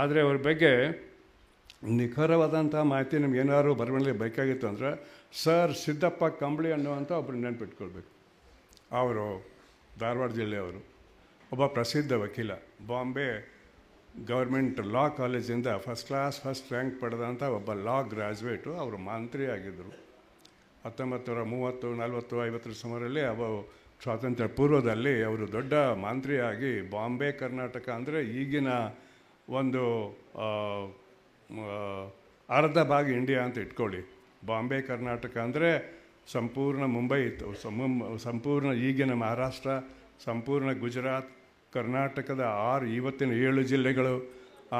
ಆದರೆ ಅವ್ರ ಬಗ್ಗೆ ನಿಖರವಾದಂಥ ಮಾಹಿತಿ ನಿಮ್ಗೆ ಏನಾದ್ರು ಬರವಣಿಗೆ ಬೇಕಾಗಿತ್ತು ಅಂದರೆ, ಸರ್, ಸಿದ್ದಪ್ಪ ಕಂಬಳಿ ಅನ್ನುವಂಥ ಒಬ್ಬರು ನೆನ್ಪಿಟ್ಕೊಳ್ಬೇಕು. ಅವರು, ಧಾರವಾಡ ಜಿಲ್ಲೆಯವರು, ಒಬ್ಬ ಪ್ರಸಿದ್ಧ ವಕೀಲ, ಬಾಂಬೆ ಗೌರ್ಮೆಂಟ್ ಲಾ ಕಾಲೇಜಿಂದ ಫಸ್ಟ್ ಕ್ಲಾಸ್, ಫಸ್ಟ್ ರ್ಯಾಂಕ್ ಪಡೆದಂಥ ಒಬ್ಬ ಲಾ ಗ್ರ್ಯಾಜುಯೇಟು ಅವರು ಮಂತ್ರಿ ಆಗಿದ್ದರು. ಹತ್ತೊಂಬತ್ತು ನೂರ ಮೂವತ್ತು, ನಲವತ್ತು, ಐವತ್ತರ ಸುಮಾರಲ್ಲಿ ಅವ ಸ್ವಾತಂತ್ರ್ಯ ಪೂರ್ವದಲ್ಲಿ ಅವರು ದೊಡ್ಡ ಮಂತ್ರಿಯಾಗಿ ಬಾಂಬೆ, ಕರ್ನಾಟಕ ಅಂದರೆ ಈಗಿನ ಒಂದು ಅರ್ಧ ಭಾಗ ಇಂಡಿಯಾ ಅಂತ ಇಟ್ಕೊಳ್ಳಿ. ಬಾಂಬೆ, ಕರ್ನಾಟಕ ಅಂದರೆ ಸಂಪೂರ್ಣ ಮುಂಬೈ ಇತ್ತು ಸಂಪೂರ್ಣ ಈಗಿನ ಮಹಾರಾಷ್ಟ್ರ, ಸಂಪೂರ್ಣ ಗುಜರಾತ್, ಕರ್ನಾಟಕದ ಆರು, ಇವತ್ತಿನ ಏಳು ಜಿಲ್ಲೆಗಳು,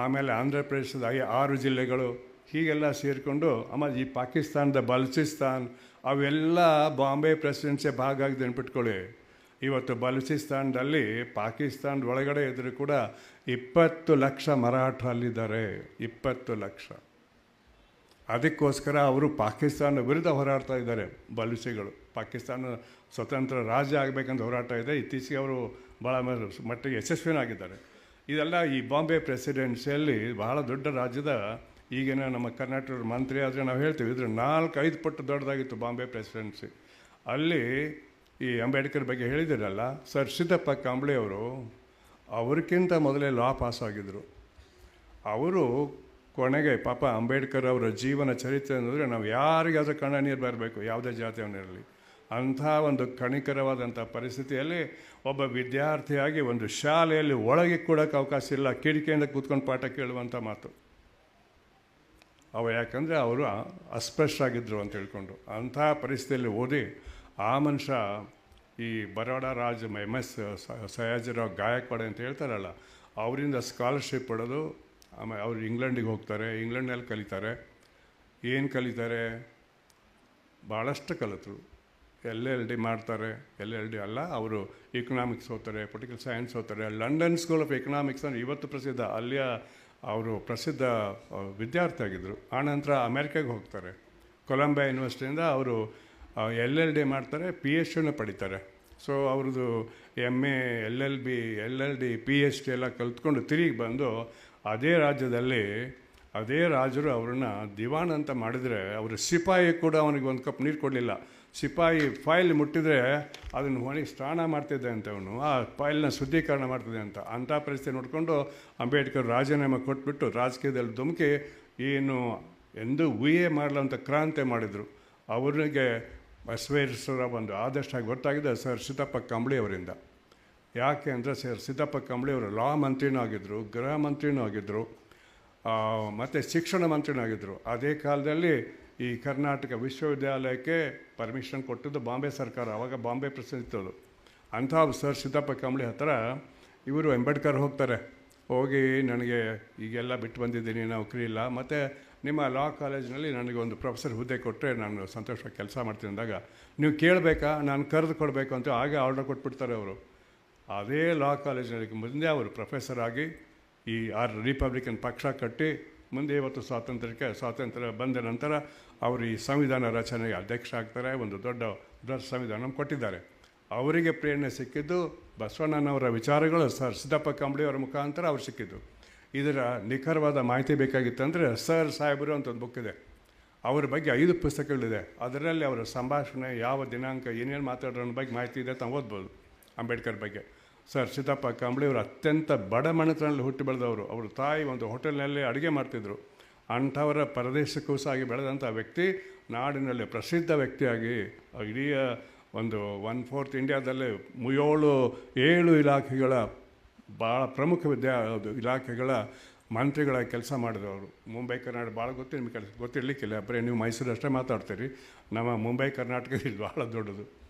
ಆಮೇಲೆ ಆಂಧ್ರ ಪ್ರದೇಶದ ಆರು ಜಿಲ್ಲೆಗಳು, ಹೀಗೆಲ್ಲ ಸೇರಿಕೊಂಡು ಆಮೇಲೆ ಈ ಪಾಕಿಸ್ತಾನದ ಬಲೂಚಿಸ್ತಾನ್, ಅವೆಲ್ಲ ಬಾಂಬೆ ಪ್ರೆಸಿಡೆನ್ಸಿಯ ಭಾಗ ಆಗಿದೆ ನೆನ್ಪಿಟ್ಕೊಳ್ಳಿ ಇವತ್ತು ಬಲೂಚಿಸ್ತಾನದಲ್ಲಿ ಪಾಕಿಸ್ತಾನ ಒಳಗಡೆ ಇದ್ದರೂ ಕೂಡ ಇಪ್ಪತ್ತು ಲಕ್ಷ ಮರಾಠ ಅಲ್ಲಿದ್ದಾರೆ. ಇಪ್ಪತ್ತು ಲಕ್ಷ. ಅದಕ್ಕೋಸ್ಕರ ಅವರು ಪಾಕಿಸ್ತಾನ ವಿರುದ್ಧ ಹೋರಾಡ್ತಾ ಇದ್ದಾರೆ ಬಲೂಚಿಗಳು. ಪಾಕಿಸ್ತಾನ ಸ್ವತಂತ್ರ ರಾಜ್ಯ ಆಗಬೇಕಂತ ಹೋರಾಟ ಇದೆ. ಇತ್ತೀಚೆಗೆ ಅವರು ಭಾಳ ಮಟ್ಟಿಗೆ ಯಶಸ್ವಿನಾಗಿದ್ದಾರೆ ಇದೆಲ್ಲ ಈ ಬಾಂಬೆ ಪ್ರೆಸಿಡೆನ್ಸಿಯಲ್ಲಿ ಬಹಳ ದೊಡ್ಡ ರಾಜ್ಯದ ಈಗಿನ ನಮ್ಮ ಕರ್ನಾಟಕದ ಮಂತ್ರಿ ಆದರೆ ನಾವು ಹೇಳ್ತೀವಿ. ಇದ್ರ ನಾಲ್ಕು ಐದು ಪಟ್ಟು ದೊಡ್ಡದಾಗಿತ್ತು ಬಾಂಬೆ ಪ್ರೆಸಿಡೆನ್ಸಿ. ಅಲ್ಲಿ ಈ ಅಂಬೇಡ್ಕರ್ ಬಗ್ಗೆ ಹೇಳಿದಿರಲ್ಲ, ಸರ್ ಸಿದ್ದಪ್ಪ ಕಾಂಬ್ಳೆ ಅವರು ಅವ್ರಿಗಿಂತ ಮೊದಲೇ ಲಾ ಪಾಸ್ ಆಗಿದ್ದರು ಅವರು ಕೊನೆಗೆ ಪಾಪ ಅಂಬೇಡ್ಕರ್ ಅವರ ಜೀವನ ಚರಿತ್ರೆ ಅಂದರೆ ನಾವು ಯಾರಿಗಾದರೂ ಕಣ ನೀರು ಬರಬೇಕು, ಯಾವುದೇ ಜಾತಿಯವನಿರಲಿ. ಅಂಥ ಒಂದು ಕಣಿಕರವಾದಂಥ ಪರಿಸ್ಥಿತಿಯಲ್ಲಿ ಒಬ್ಬ ವಿದ್ಯಾರ್ಥಿಯಾಗಿ ಒಂದು ಶಾಲೆಯಲ್ಲಿ ಒಳಗೆ ಕೊಡೋಕ್ಕೆ ಅವಕಾಶ ಇಲ್ಲ, ಕಿಟಕಿಯಿಂದ ಕೂತ್ಕೊಂಡು ಪಾಠ ಕೇಳುವಂಥ ಮಾತು. ಅವ ಯಾಕಂದರೆ ಅವರು ಅಸ್ಪೃಶ್ಯರಾಗಿದ್ದರು ಅಂತ ಹೇಳ್ಕೊಂಡು. ಅಂಥ ಪರಿಸ್ಥಿತಿಯಲ್ಲಿ ಓದಿ ಆ ಮನುಷ್ಯ ಈ ಬರೋಡ ರಾಜ್ ಎಂ ಎಸ್ ಸಯಾಜಿರಾವ್ ಗಾಯಕ್ವಾಡ ಅಂತ ಹೇಳ್ತಾರಲ್ಲ, ಅವರಿಂದ ಸ್ಕಾಲರ್ಶಿಪ್ ಪಡೆದು ಆಮೇಲೆ ಅವರು ಇಂಗ್ಲೆಂಡಿಗೆ ಹೋಗ್ತಾರೆ, ಇಂಗ್ಲೆಂಡ್ನಲ್ಲಿ ಕಲಿತಾರೆ. ಏನು ಕಲಿತಾರೆ? ಭಾಳಷ್ಟು ಕಲಿತರು. ಎಲ್ ಎಲ್ ಡಿ ಮಾಡ್ತಾರೆ, ಎಲ್ ಎಲ್ ಡಿ ಅಲ್ಲ, ಅವರು ಇಕನಾಮಿಕ್ಸ್ ಓದ್ತಾರೆ ಪೊಲಿಟಿಕಲ್ ಸೈನ್ಸ್ ಓದ್ತಾರೆ. ಲಂಡನ್ ಸ್ಕೂಲ್ ಆಫ್ ಎಕನಾಮಿಕ್ಸ್ ಅಂದರೆ ಇವತ್ತು ಪ್ರಸಿದ್ಧ, ಅಲ್ಲಿಯ ಅವರು ಪ್ರಸಿದ್ಧ ವಿದ್ಯಾರ್ಥಿ ಆಗಿದ್ದರು ಆನಂತರ ಅಮೇರಿಕಾಗೆ ಹೋಗ್ತಾರೆ. ಕೊಲಂಬಿಯಾ ಯೂನಿವರ್ಸಿಟಿಯಿಂದ ಅವರು ಎಲ್ ಎಲ್ ಡಿ ಮಾಡ್ತಾರೆ ಪಿ ಎಚ್ ಡಿನ ಪಡಿತಾರೆ. ಸೊ ಅವ್ರದ್ದು M A L L B, L L D P H D ಎಲ್ಲ ಕಲ್ತ್ಕೊಂಡು ತಿರುಗಿ ಬಂದು ಅದೇ ರಾಜ್ಯದಲ್ಲಿ, ಅದೇ ರಾಜರು ಅವ್ರನ್ನ ದಿವಾನ್ ಅಂತ ಮಾಡಿದರೆ, ಅವರ ಸಿಪಾಯಿ ಕೂಡ ಅವನಿಗೆ ಒಂದು ಕಪ್ ನೀರು ಕೊಡಲಿಲ್ಲ. ಸಿಪಾಯಿ ಫೈಲ್ ಮುಟ್ಟಿದರೆ ಅದನ್ನು ಒಣಗಿ ಸ್ನಾನ ಮಾಡ್ತಿದ್ದೆ ಅಂತ ಅವನು. ಆ ಫೈಲ್ನ ಶುದ್ಧೀಕರಣ ಮಾಡ್ತಿದ್ದೆ ಅಂತ. ಅಂಥ ಪರಿಸ್ಥಿತಿ ನೋಡಿಕೊಂಡು ಅಂಬೇಡ್ಕರ್ ರಾಜೀನಾಮೆ ಕೊಟ್ಬಿಟ್ಟು ರಾಜಕೀಯದಲ್ಲಿ ಧುಮುಕಿ, ಏನು, ಎಂದು ಊಹೆ ಮಾಡಲಂತ ಕ್ರಾಂತಿ ಮಾಡಿದರು. ಅವರಿಗೆ ಬಸವೇಶ್ವರ ಒಂದು ಆದಷ್ಟಾಗಿ ಗೊತ್ತಾಗಿದೆ ಸರ್ ಸಿದ್ದಪ್ಪ ಕಂಬಳಿ ಅವರಿಂದ. ಯಾಕೆ ಅಂದರೆ ಸರ್ ಸಿದ್ದಪ್ಪ ಕಂಬಳಿ ಅವರು ಲಾ ಮಂತ್ರಿನೂ ಆಗಿದ್ದರು ಗೃಹ ಮಂತ್ರಿನೂ ಆಗಿದ್ದರು ಮತ್ತು ಶಿಕ್ಷಣ ಮಂತ್ರಿನೂ ಆಗಿದ್ದರು ಅದೇ ಕಾಲದಲ್ಲಿ ಈ ಕರ್ನಾಟಕ ವಿಶ್ವವಿದ್ಯಾಲಯಕ್ಕೆ ಪರ್ಮಿಷನ್ ಕೊಟ್ಟಿದ್ದು ಬಾಂಬೆ ಸರ್ಕಾರ ಆವಾಗ ಬಾಂಬೆ ಅದು. ಅಂಥ ಸರ್ ಸಿದ್ದಪ್ಪ ಕಂಬಳಿ ಹತ್ತಿರ ಇವರು ಅಂಬೇಡ್ಕರ್ ಹೋಗ್ತಾರೆ. ಹೋಗಿ ನನಗೆ ಈಗೆಲ್ಲ ಬಿಟ್ಟು ಬಂದಿದ್ದೀನಿ, ನೌಕರಿ ಇಲ್ಲ. ಮತ್ತು ನಿಮ್ಮ ಲಾ ಕಾಲೇಜಿನಲ್ಲಿ ನನಗೆ ಒಂದು ಪ್ರೊಫೆಸರ್ ಹುದ್ದೆ ಕೊಟ್ಟರೆ ನಾನು ಸಂತೋಷವಾಗಿ ಕೆಲಸ ಮಾಡ್ತೀನಿ ಅಂದಾಗ, ನೀವು ಕೇಳಬೇಕಾ? ನಾನು ಕರೆದು ಕೊಡಬೇಕು ಅಂತ ಹಾಗೆ ಆರ್ಡರ್ ಕೊಟ್ಬಿಡ್ತಾರೆ ಅವರು. ಅದೇ ಲಾ ಕಾಲೇಜಿನಲ್ಲಿ ಮುಂದೆ ಅವರು ಪ್ರೊಫೆಸರ್ ಆಗಿ ಈ ಆರ್ ರಿಪಬ್ಲಿಕನ್ ಪಕ್ಷ ಕಟ್ಟಿ ಮುಂದೆ ಇವತ್ತು ಸ್ವಾತಂತ್ರ್ಯಕ್ಕೆ ಸ್ವಾತಂತ್ರ್ಯ ಬಂದ ನಂತರ ಅವರು ಈ ಸಂವಿಧಾನ ರಚನೆಗೆ ಅಧ್ಯಕ್ಷ ಆಗ್ತಾರೆ, ಒಂದು ದೊಡ್ಡ ದೊಡ್ಡ ಸಂವಿಧಾನ ಕೊಟ್ಟಿದ್ದಾರೆ. ಅವರಿಗೆ ಪ್ರೇರಣೆ ಸಿಕ್ಕಿದ್ದು ಬಸವಣ್ಣನವರ ವಿಚಾರಗಳು ಸರ್ ಸಿದ್ದಪ್ಪ ಕಂಬಳಿಯವರ ಮುಖಾಂತರ ಅವ್ರು ಸಿಕ್ಕಿದ್ದು. ಇದರ ನಿಖರವಾದ ಮಾಹಿತಿ ಬೇಕಾಗಿತ್ತಂದರೆ ಸರ್ ಸಾಹೇಬರು ಅಂತ ಒಂದು ಬುಕ್ ಇದೆ. ಅವರ ಬಗ್ಗೆ ಐದು ಪುಸ್ತಕಗಳಿದೆ. ಅದರಲ್ಲಿ ಅವರ ಸಂಭಾಷಣೆ, ಯಾವ ದಿನಾಂಕ, ಏನೇನು ಮಾತಾಡೋ ಬಗ್ಗೆ ಮಾಹಿತಿ ಇದೆ ತಾವು ಓದ್ಬೋದು ಅಂಬೇಡ್ಕರ್ ಬಗ್ಗೆ. ಸರ್ ಸಿದ್ದಪ್ಪ ಕಂಬಳಿ ಅವರು ಅತ್ಯಂತ ಬಡ ಮನೆತನಲ್ಲಿ ಹುಟ್ಟಿ ಬೆಳೆದವರು. ಅವರು ತಾಯಿ ಒಂದು ಹೋಟೆಲ್ನಲ್ಲಿ ಅಡುಗೆ ಮಾಡ್ತಿದ್ದರು ಅಂಥವರ ಪರದೇಶಕ್ಕೂ ಆಗಿ ಬೆಳೆದಂಥ ವ್ಯಕ್ತಿ, ನಾಡಿನಲ್ಲಿ ಪ್ರಸಿದ್ಧ ವ್ಯಕ್ತಿಯಾಗಿ, ಇಡೀ, ಒಂದು ಒನ್ ಫೋರ್ತ್ ಇಂಡಿಯಾದಲ್ಲಿ ಏಳು ಏಳು ಇಲಾಖೆಗಳ ಭಾಳ ಪ್ರಮುಖ ವಿದ್ಯಾ ಇಲಾಖೆಗಳ ಮಂತ್ರಿಗಳ ಕೆಲಸ ಮಾಡಿದವರು ಮುಂಬೈ, ಕರ್ನಾಟಕ ಭಾಳ ಗೊತ್ತು ನಿಮಗೆ ಕೆಲಸ ಗೊತ್ತಿರಲಿಕ್ಕಿಲ್ಲ. ಬರೀ ನೀವು ಮೈಸೂರು ಅಷ್ಟೇ ಮಾತಾಡ್ತೀರಿ. ನಮ್ಮ ಮುಂಬೈ ಕರ್ನಾಟಕ ಇದು ಭಾಳ ದೊಡ್ಡದು.